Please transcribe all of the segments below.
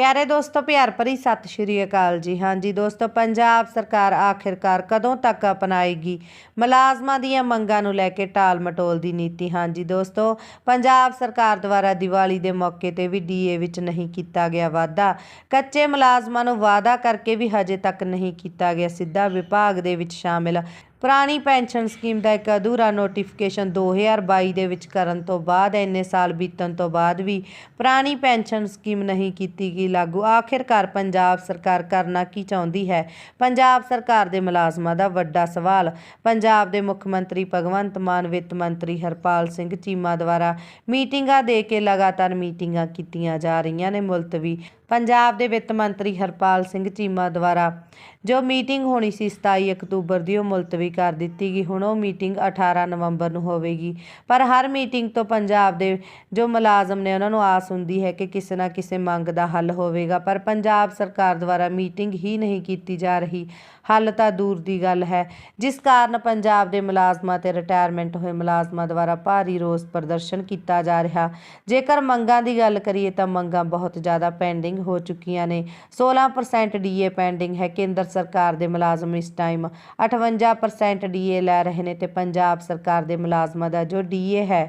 ਪਿਆਰੇ ਦੋਸਤੋ, ਪਿਆਰ ਭਰੀ ਸਤਿ ਸ਼੍ਰੀ ਅਕਾਲ ਜੀ। ਹਾਂਜੀ ਦੋਸਤੋ, ਪੰਜਾਬ ਸਰਕਾਰ ਆਖਿਰਕਾਰ ਕਦੋਂ ਤੱਕ ਅਪਣਾਏਗੀ? ਮੁਲਾਜ਼ਮਾਂ ਦੀਆਂ ਮੰਗਾਂ ਨੂੰ ਲੈ ਕੇ ਟਾਲ ਮਟੋਲ ਦੀ ਨੀਤੀ। ਹਾਂਜੀ ਦੋਸਤੋ, ਪੰਜਾਬ ਸਰਕਾਰ ਦੁਆਰਾ ਦੀਵਾਲੀ ਦੇ ਮੌਕੇ ਤੇ ਵੀ ਡੀਏ ਵਿੱਚ ਨਹੀਂ ਕੀਤਾ ਗਿਆ ਵਾਅਦਾ। ਕੱਚੇ ਮੁਲਾਜ਼ਮਾਂ ਨੂੰ ਵਾਅਦਾ ਕਰਕੇ ਵੀ ਹਜੇ ਤੱਕ ਨਹੀਂ ਕੀਤਾ ਗਿਆ। ਸਿੱਧਾ ਵਿਭਾਗ ਦੇ ਵਿੱਚ ਸ਼ਾਮਿਲ ਪੁਰਾਣੀ ਪੈਨਸ਼ਨ ਸਕੀਮ ਦਾ ਇੱਕ ਅਧੂਰਾ ਨੋਟੀਫਿਕੇਸ਼ਨ 2022 ਦੇ ਵਿੱਚ ਕਰਨ ਤੋਂ ਬਾਅਦ, ਇੰਨੇ ਸਾਲ ਬੀਤਣ ਤੋਂ ਬਾਅਦ ਵੀ ਪੁਰਾਣੀ ਪੈਨਸ਼ਨ ਸਕੀਮ ਨਹੀਂ ਕੀਤੀ ਗਈ ਲਾਗੂ। ਆਖਿਰਕਾਰ ਪੰਜਾਬ ਸਰਕਾਰ ਕਰਨਾ ਕੀ ਚਾਹੁੰਦੀ ਹੈ? ਪੰਜਾਬ ਸਰਕਾਰ ਦੇ ਮੁਲਾਜ਼ਮਾਂ ਦਾ ਵੱਡਾ ਸਵਾਲ। ਪੰਜਾਬ ਦੇ ਮੁੱਖ ਮੰਤਰੀ ਭਗਵੰਤ ਮਾਨ, ਵਿੱਤ ਮੰਤਰੀ ਹਰਪਾਲ ਸਿੰਘ ਚੀਮਾ ਦੁਆਰਾ ਮੀਟਿੰਗਾਂ ਦੇ ਕੇ ਲਗਾਤਾਰ ਮੀਟਿੰਗਾਂ ਕੀਤੀਆਂ ਜਾ ਰਹੀਆਂ ਨੇ। ਮੁਲਤਵੀ ਪੰਜਾਬ ਦੇ ਵਿੱਤ ਮੰਤਰੀ ਹਰਪਾਲ ਸਿੰਘ ਚੀਮਾ ਦੁਆਰਾ ਜੋ ਮੀਟਿੰਗ ਹੋਣੀ ਸੀ 27 ਅਕਤੂਬਰ ਦੀ, ਉਹ ਮੁਲਤਵੀ ਕਰ ਦਿੱਤੀ ਗਈ। ਹੁਣ ਉਹ ਮੀਟਿੰਗ 18 ਨਵੰਬਰ ਨੂੰ ਹੋਵੇਗੀ। ਪਰ ਹਰ ਮੀਟਿੰਗ ਤੋਂ ਪੰਜਾਬ ਦੇ ਜੋ ਮੁਲਾਜ਼ਮ ਨੇ, ਉਹਨਾਂ ਨੂੰ ਆਸ ਹੁੰਦੀ ਹੈ ਕਿ ਕਿਸੇ ਨਾ ਕਿਸੇ ਮੰਗ ਦਾ ਹੱਲ ਹੋਵੇਗਾ। ਪਰ ਪੰਜਾਬ ਸਰਕਾਰ ਦੁਆਰਾ ਮੀਟਿੰਗ ਹੀ ਨਹੀਂ ਕੀਤੀ ਜਾ ਰਹੀ। ਹੱਲ ਤਾਂ ਦੂਰ ਦੀ ਗੱਲ ਹੈ। ਜਿਸ ਕਾਰਨ ਪੰਜਾਬ ਦੇ ਮੁਲਾਜ਼ਮਾਂ ਤੇ ਰਿਟਾਇਰਮੈਂਟ ਹੋਏ ਮੁਲਾਜ਼ਮਾਂ ਦੁਆਰਾ ਭਾਰੀ ਰੋਸ ਪ੍ਰਦਰਸ਼ਨ ਕੀਤਾ ਜਾ ਰਿਹਾ। ਜੇਕਰ ਮੰਗਾਂ ਦੀ ਗੱਲ ਕਰੀਏ ਤਾਂ ਮੰਗਾਂ ਬਹੁਤ ਜ਼ਿਆਦਾ ਪੈਂਡਿੰਗ ਹੋ ਚੁੱਕੀਆਂ ਨੇ। 16% ਡੀਏ ਪੈਂਡਿੰਗ ਹੈ। ਕੇਂਦਰ ਸਰਕਾਰ ਦੇ ਮੁਲਾਜ਼ਮ ਇਸ ਟਾਈਮ 58% ਡੀਏ ਲੈ ਰਹੇ ਨੇ ਤੇ ਪੰਜਾਬ ਸਰਕਾਰ ਦੇ ਮੁਲਾਜ਼ਮਾਂ ਦਾ ਜੋ ਡੀਏ ਹੈ,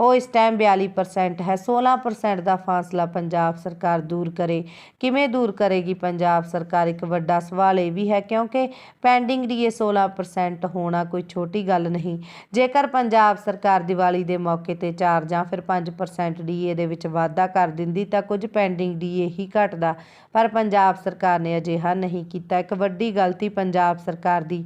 ਉਹ ਇਸ ਟਾਈਮ 42% ਹੈ। 16% ਦਾ ਫਾਸਲਾ ਪੰਜਾਬ ਸਰਕਾਰ ਦੂਰ ਕਰੇ। ਕਿਵੇਂ ਦੂਰ ਕਰੇਗੀ ਪੰਜਾਬ ਸਰਕਾਰ? ਇੱਕ ਵੱਡਾ ਸਵਾਲ ਇਹ ਵੀ ਹੈ, ਕਿਉਂਕਿ ਪੈਂਡਿੰਗ ਡੀਏ 16% ਹੋਣਾ ਕੋਈ ਛੋਟੀ ਗੱਲ ਨਹੀਂ। ਜੇਕਰ ਪੰਜਾਬ ਸਰਕਾਰ ਦੀਵਾਲੀ ਦੇ ਮੌਕੇ ਤੇ 4 ਜਾਂ ਫਿਰ 5% ਡੀਏ ਦੇ ਵਿੱਚ ਵਾਧਾ ਕਰ ਦਿੰਦੀ, ਤਾਂ ਕੁਝ ਪੈਂਡਿੰਗ ਡੀਏ ਹੀ ਘਟਦਾ। ਪਰ ਪੰਜਾਬ ਸਰਕਾਰ ਨੇ ਅਜਿਹਾ ਨਹੀਂ ਕੀਤਾ। ਇੱਕ ਵੱਡੀ ਗਲਤੀ ਪੰਜਾਬ ਸਰਕਾਰ ਦੀ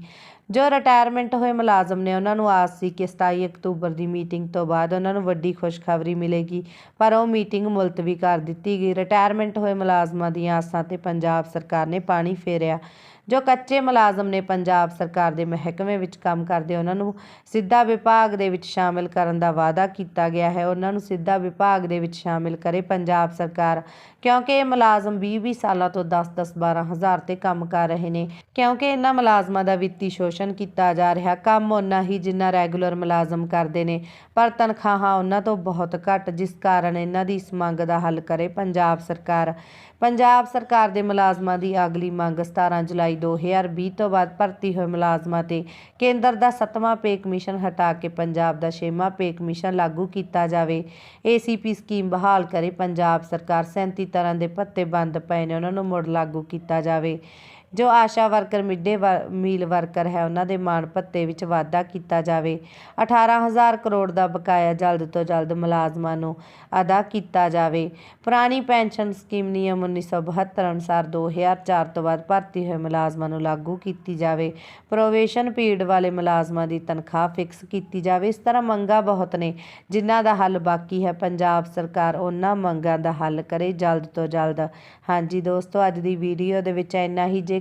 ਜੋ ਰਿਟਾਇਰਮੈਂਟ ਹੋਏ ਮੁਲਾਜ਼ਮ ਨੇ, ਉਹਨਾਂ ਨੂੰ ਆਸ ਸੀ ਕਿ 27 ਅਕਤੂਬਰ ਦੀ ਮੀਟਿੰਗ ਤੋਂ ਬਾਅਦ ਉਹਨਾਂ ਨੂੰ ਵੱਡੀ ਖੁਸ਼ਖਬਰੀ ਮਿਲੇਗੀ, ਪਰ ਉਹ ਮੀਟਿੰਗ ਮੁਲਤਵੀ ਕਰ ਦਿੱਤੀ ਗਈ। ਰਿਟਾਇਰਮੈਂਟ ਹੋਏ ਮੁਲਾਜ਼ਮਾਂ ਦੀਆਂ ਆਸਾਂ ਤੇ ਪੰਜਾਬ ਸਰਕਾਰ ਨੇ ਪਾਣੀ ਫੇਰਿਆ। ਜੋ ਕੱਚੇ ਮੁਲਾਜ਼ਮ ਨੇ ਪੰਜਾਬ ਸਰਕਾਰ ਦੇ ਮਹਿਕਮੇ ਵਿੱਚ ਕੰਮ ਕਰਦੇ, ਉਹਨਾਂ ਨੂੰ ਸਿੱਧਾ ਵਿਭਾਗ ਦੇ ਵਿੱਚ ਸ਼ਾਮਿਲ ਕਰਨ ਦਾ ਵਾਅਦਾ ਕੀਤਾ ਗਿਆ ਹੈ। ਉਹਨਾਂ ਨੂੰ ਸਿੱਧਾ ਵਿਭਾਗ ਦੇ ਵਿੱਚ ਸ਼ਾਮਿਲ ਕਰੇ ਪੰਜਾਬ ਸਰਕਾਰ, ਕਿਉਂਕਿ ਇਹ ਮੁਲਾਜ਼ਮ 20-20 ਸਾਲਾਂ ਤੋਂ 10-10 12 ਹਜ਼ਾਰ ਤੇ ਕੰਮ ਕਰ ਰਹੇ ਨੇ। ਕਿਉਂਕਿ ਇਹਨਾਂ ਮੁਲਾਜ਼ਮਾਂ ਦਾ ਵਿੱਤੀ ਸ਼ੋਸ਼ਣ ਕੀਤਾ ਜਾ ਰਿਹਾ। ਕੰਮ ਉਹਨਾਂ ਹੀ ਜਿੰਨਾ ਰੈਗੂਲਰ ਮੁਲਾਜ਼ਮ ਕਰਦੇ ਨੇ, ਪਰ ਤਨਖਾਹਾਂ ਉਹਨਾਂ ਤੋਂ ਬਹੁਤ ਘੱਟ, ਜਿਸ ਕਾਰਨ ਇਹਨਾਂ ਦੀ ਇਸ ਮੰਗ ਦਾ ਹੱਲ ਕਰੇ ਪੰਜਾਬ ਸਰਕਾਰ। ਪੰਜਾਬ ਸਰਕਾਰ ਦੇ ਮੁਲਾਜ਼ਮਾਂ ਦੀ ਅਗਲੀ ਮੰਗ 17 ਜੁਲਾਈ 2020 ਤੋਂ ਬਾਅਦ ਭਰਤੀ ਹੋਏ ਮੁਲਾਜ਼ਮਾਂ ਤੇ ਕੇਂਦਰ ਦਾ 7ਵਾਂ ਪੇ ਕਮਿਸ਼ਨ ਹਟਾ ਕੇ ਪੰਜਾਬ ਦਾ 6ਵਾਂ ਪੇ ਕਮਿਸ਼ਨ ਲਾਗੂ ਕੀਤਾ ਜਾਵੇ। ਏਸੀਪੀ ਸਕੀਮ ਬਹਾਲ ਕਰੇ, ਪੰਜਾਬ ਸਰਕਾਰ 37 ਤਰ੍ਹਾਂ ਦੇ ਭੱਤੇ ਬੰਦ ਪਏ ਨੇ, ਉਹਨਾਂ ਨੂੰ ਮੁੜ ਲਾਗੂ ਕੀਤਾ ਜਾਵੇ। ਜੋ ASHA worker, midday meal worker ਹੈ, ਉਹਨਾਂ ਦੇ ਮਾਣ ਭੱਤੇ ਵਿੱਚ ਵਾਧਾ ਕੀਤਾ ਜਾਵੇ। 18000 ਕਰੋੜ ਦਾ ਬਕਾਇਆ ਜਲਦ ਤੋਂ ਜਲਦ ਮੁਲਾਜ਼ਮਾਂ ਨੂੰ ਅਦਾ ਕੀਤਾ ਜਾਵੇ। ਪੁਰਾਣੀ ਪੈਨਸ਼ਨ ਸਕੀਮ ਨਿਯਮ 1972 ਅਨੁਸਾਰ 2004 ਤੋਂ ਬਾਅਦ ਭਰਤੀ ਹੋਏ ਮੁਲਾਜ਼ਮਾਂ ਨੂੰ ਲਾਗੂ ਕੀਤੀ ਜਾਵੇ। ਪ੍ਰੋਵੇਸ਼ਨ ਪੀਰੀਅਡ ਵਾਲੇ ਮੁਲਾਜ਼ਮਾਂ ਦੀ ਤਨਖਾਹ ਫਿਕਸ ਕੀਤੀ ਜਾਵੇ। ਇਸ ਤਰ੍ਹਾਂ ਮੰਗਾਂ ਬਹੁਤ ਨੇ, ਜਿਨ੍ਹਾਂ ਦਾ ਹੱਲ ਬਾਕੀ ਹੈ। ਪੰਜਾਬ ਸਰਕਾਰ ਉਹਨਾਂ ਮੰਗਾਂ ਦਾ ਹੱਲ ਕਰੇ ਜਲਦ ਤੋਂ ਜਲਦ। ਹਾਂਜੀ ਦੋਸਤੋ, ਅੱਜ ਦੀ ਵੀਡੀਓ ਦੇ ਵਿੱਚ ਇੰਨਾ ਹੀ। ਜੇ